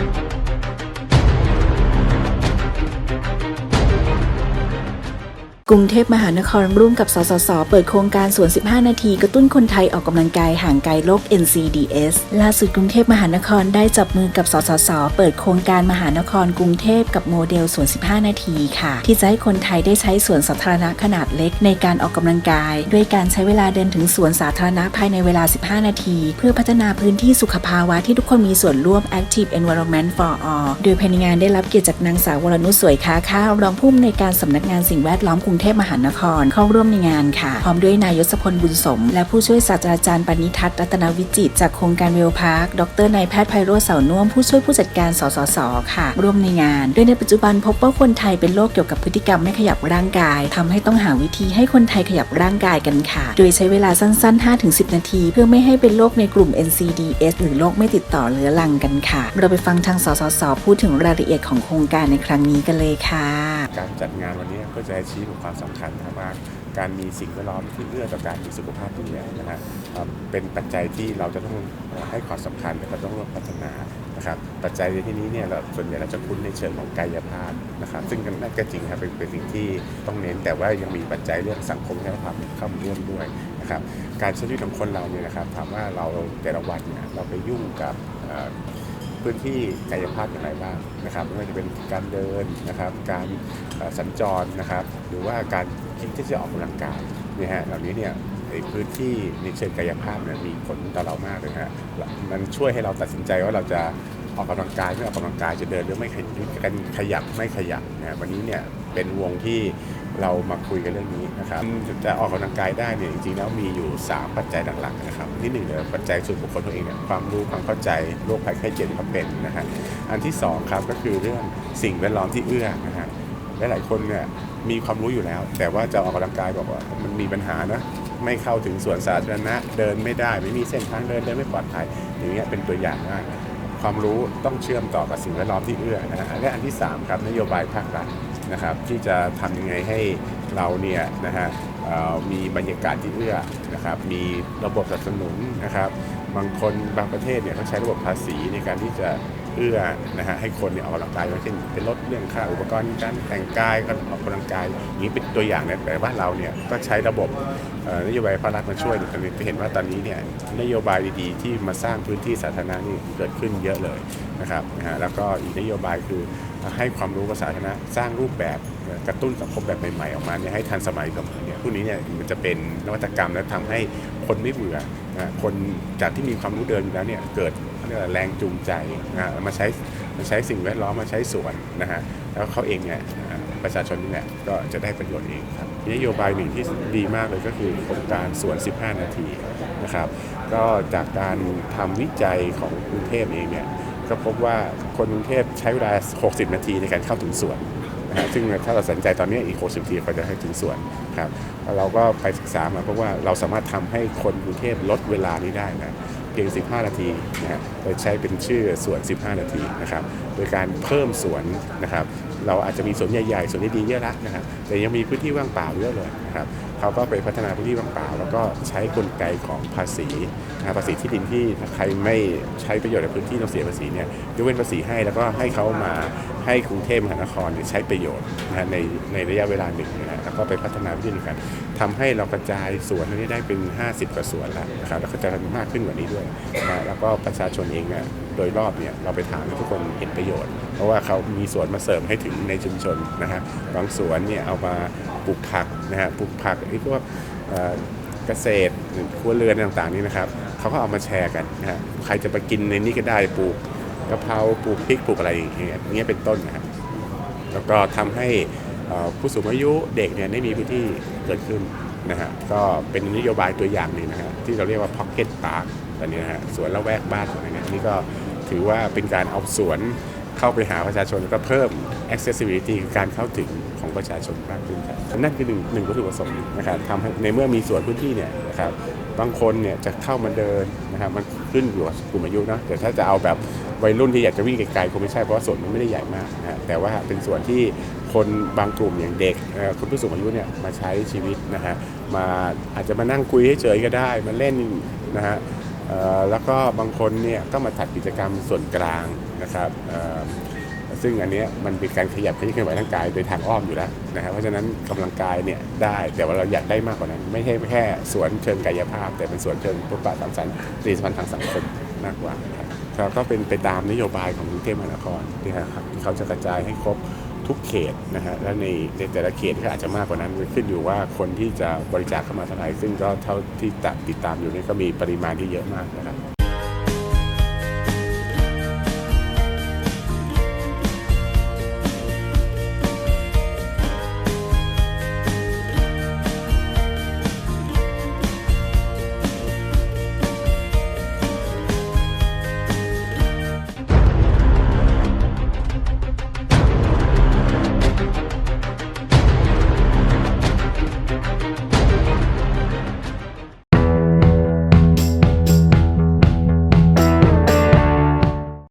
Thank you. กรุงเทพมหานครร่วมกับ สสส เปิดโครงการสวน 15 นาที กระตุ้นคนไทยออกกำลังกายห่างไกลโลก NCDS ล่าสุดกรุงเทพมหานครได้จับมือกับ สสส เปิดโครงการมหานครกรุงเทพกับโมเดลสวน 15 นาทีค่ะ ที่จะให้คนไทยได้ใช้สวนสาธารณะขนาดเล็กในการออกกำลังกาย ด้วยการใช้เวลาเดินถึงสวนสาธารณะภายในเวลา 15 นาที เพื่อพัฒนาพื้นที่สุขภาวะที่ทุกคนมีส่วนร่วม Active Environment for All โดยภายในงานได้รับเกียรติจากนางสาววรนุชสวยค้าข้าวรองผู้อำนวยการสำนักงานสิ่งแวดล้อมกรุงเทพมหานครเข้าร่วมในงานค่ะ พร้อมด้วยนายยศพลบุญสม และผู้ช่วยศาสตราจารย์ปณิทัศน์รัตนวิจิตจากโครงการเวลพาร์ค ดรนายแพทย์ไพโรจน์เสาน่วมผู้ช่วยผู้จัดการสสสค่ะ ร่วมในงาน โดยในปัจจุบันพบว่าคนไทยเป็นโรคเกี่ยวกับพฤติกรรมไม่ขยับร่างกายทำให้ต้องหาวิธีให้คนไทยขยับร่างกายกันค่ะ โดยใช้เวลาสั้นๆ 5-10 นาที เพื่อไม่ให้เป็นโรคในกลุ่ม NCDS หรือโรคไม่ติดต่อเรื้อรังกันค่ะ เราไปฟังทางสสสพูดถึงรายละเอียดของโครงการในครั้งนี้กันเลยค่ะการจัดงานวันนี้ก็จะให้ชี้ถึงความสำคัญนะว่าการมีสิ่งแวดล้อมที่เอื้อต่อการมีสุขภาพที่ดีนะฮะเอ่อเป็นปัจจัยที่เราจะต้องให้ความสำคัญและก็ต้องร่วมพัฒนานะครับปัจจัยในที่นี้เนี่ยเราส่วนใหญ่เราจะคุ้นในเชิงของกายภาพนะครับซึ่งนั่นก็จริงครับเป็นเป็นสิ่งที่ต้องเน้นแต่ว่ายังมีปัจจัยเรื่องสังคมและความเข้ามาร่วมด้วยนะครับการใช้ชีวิตของคนเราเนี่ยนะครับถามว่าเราแต่ละวันเนี่ยเราไปยุ่งกับ พื้นที่กายภาพอย่างไรบ้างนะครับไม่ว่าจะเป็นการเดินนะครับ การสัญจรนะครับ หรือว่าการคิดที่จะออกกำลังกายเนี่ยฮะเหล่านี้เนี่ยในพื้นที่ในเชิงกายภาพเนี่ยมีผลต่อเรามากเลยฮะมันช่วยให้เราตัดสินใจว่าเราจะออกกำลังกายไม่ออกกำลังกายจะเดินหรือไม่ขยับกันขยับไม่ขยับนะวันนี้เนี่ย เป็นวงที่เรามาคุยกันเรื่องนี้นะครับจะออกกำลังกายได้เนี่ยจริงๆแล้วมีอยู่ 3 ปัจจัยหลักๆนะครับที่หนึ่งเนี่ยปัจจัยส่วนบุคคลตัวเองเนี่ยความรู้ความเข้าใจโรคภัยไข้เจ็บที่เขาเป็นนะฮะอันที่สองครับก็คือเรื่องสิ่งแวดล้อมที่เอื้อนะฮะหลายๆคนเนี่ยมีความรู้อยู่แล้ว แต่ว่าจะออกกำลังกายบอกว่ามันมีปัญหานะไม่เข้าถึงสวนสาธารณะเดินไม่ได้ไม่มีเส้นทางเดินเดินไม่ปลอดภัยอย่างเงี้ยเป็นตัวอย่างว่าความรู้ต้องเชื่อมต่อกับสิ่งแวดล้อมที่เอื้อนะฮะและอันที่3ครับนโยบายภาครัฐ นะครับที่จะทำยังไงให้เราเนี่ยนะฮะมีบรรยากาศที่เอื้อนะครับมีระบบสนับสนุนนะครับบางคนบางประเทศเนี่ยเขาใช้ระบบภาษีในการที่จะเอื้อนะฮะให้คนเนี่ยออกกำลังกายเช่นเป็นลดเรื่องค่าอุปกรณ์การแต่งกายการออกกำลังกายอย่างนี้เป็นตัวอย่างนะแต่ว่าเราเนี่ยก็ใช้ระบบนโยบายภาครัฐมาช่วยตอนนี้จะเห็นว่าตอนนี้เนี่ยนโยบายดีๆ ที่มาสร้างพื้นที่สาธารณะนี่เกิดขึ้นเยอะเลยนะครับนะฮะแล้วก็อีกนโยบายคือให้ความรู้กับสาธารณะสร้างรูปแบบกระตุ้นสังคมแบบใหม่ๆออกมาเนี่ยให้ทันสมัยกับเนี่ยพวกนี้เนี่ยมันจะเป็นนวัตกรรมและทำให้คนไม่เบื่อนะคนจากที่มีความรู้เดิมอยู่แล้วเนี่ยเกิดแรงจูงใจนะมาใช้มาใช้สิ่งแวดล้อมมาใช้สวนนะฮะแล้วเขาเองเนี่ยประชาชนนี่แหละก็จะได้ประโยชน์เองครับนโยบายหนึ่งที่ดีมากเลยก็คือโครงการสวน 15 นาทีนะครับ ก็จากการทำวิจัยของกรุงเทพเองเนี่ย ก็พบว่าคนกรุงเทพใช้เวลา 60 นาทีในการเข้าถึงสวนนะฮะซึ่งถ้าเราสนใจตอนนี้อีก 60 นาทีก็จะให้ถึงสวนครับแล้วเราก็ไปศึกษามาเพราะว่าเราสามารถทำให้คนกรุงเทพลดเวลานี้ได้นะเพียง 15 นาทีนะฮะโดยใช้เป็นชื่อสวน 15 นาทีนะครับ โดยการเพิ่มสวนนะครับ เราอาจจะมีสวนใหญ่ๆสวนที่ดีเยอะละนะครับแต่ยังมีพื้นที่ว่างเปล่าเยอะเลยนะครับ เขาก็ไปพัฒนาพื้นที่ว่างเปล่า แล้วก็ใช้กลไกของภาษีนะภาษีที่ดินที่ใครไม่ใช้ประโยชน์ในพื้นที่ต้องเสียภาษีเนี่ยยกเว้นภาษีให้แล้วก็ให้เขามาให้กรุงเทพมหานครใช้ประโยชน์นะในในระยะเวลาหนึ่งนะแล้วก็ไปพัฒนาพื้นที่การทำให้เรากระจายสวนนี้ได้เป็น 50 กว่าสวนแล้วนะครับแล้วก็จะมากขึ้นกว่านี้ด้วยนะแล้วก็ประชาชนเองเนี่ยโดยรอบเนี่ยเราไปถามทุกคนเห็นประโยชน์ เพราะว่าเขามีสวนมาเสริมให้ถึงในชุมชนนะฮะบางสวนเนี่ยเอามาปลูกผัก นะฮะปลูกผักไอ้พวกเกษตรครัวเรือนต่างๆนี่นะครับเขาก็เอามาแชร์กันนะฮะใครจะไปกินในนี้ก็ได้ปลูกกะเพราปลูกพริกปลูกอะไรอย่างเงี้ยอย่เงี้ยเป็นต้นนะครับแล้วก็ทำให้ผู้สูงอายุเด็กเนี่ยได้มีพื้นที่เกิดขึ้นนะฮะก็เป็นนโยบายตัวอย่างหนึ่งนะฮะที่เราเรียกว่า Pocket Park ตอนนี้นะฮะสวนละแวกบ้านอะไรเงี้ยนี่ก็ถือว่าเป็นการเอาสวน เข้าไปหาประชาชนแล้วก็เพิ่ม accessibility คือการเข้าถึงของประชาชนมากขึ้นครับนั่นคือหนึ่งหนึ่งวัตถุประสงค์นะครับทำให้ในเมื่อมีสวนพื้นที่เนี่ยนะครับบางคนเนี่ยจะเข้ามาเดินนะครับมันขึ้นอยู่กับกลุ่มอายุเนาะแต่ถ้าจะเอาแบบวัยรุ่นที่อยากจะวิ่งไกลๆคงไม่ใช่เพราะว่าสวนมันไม่ได้ใหญ่มากนะฮะแต่ว่าเป็นสวนที่คนบางกลุ่มอย่างเด็กคนผู้สูงอายุเนี่ยมาใช้ชีวิตนะฮะมาอาจจะมานั่งคุยเฉยๆก็ได้มาเล่นนะฮะแล้วก็บางคนเนี่ยก็มาจัดกิจกรรมส่วนกลาง นะครับซึ่งอันนี้มันเป็นการขยับขยี้เคลื่อนไหวทางกายโดยทางอ้อมอยู่แล้วนะครับเพราะฉะนั้นกำลังกายเนี่ยได้แต่ว่าเราอยากได้มากกว่านั้น ไม่ใช่แค่สวนเชิงกายภาพ แต่เป็นสวนเชิงพุทธศาสนตรีสัมพันธ์ทางสังคมมากกว่าครับก็เป็นไปตามนโยบายของกรุงเทพมหานครที่ครับที่เขาจะกระจายให้ครบทุกเขตนะฮะและในในแต่ละเขตก็อาจจะมากกว่านั้นขึ้นอยู่ว่าคนที่จะบริจาคเข้ามาเท่าไหร่ซึ่งก็เท่าที่ติดตามอยู่นี่ก็มีปริมาณที่เยอะมากนะครับ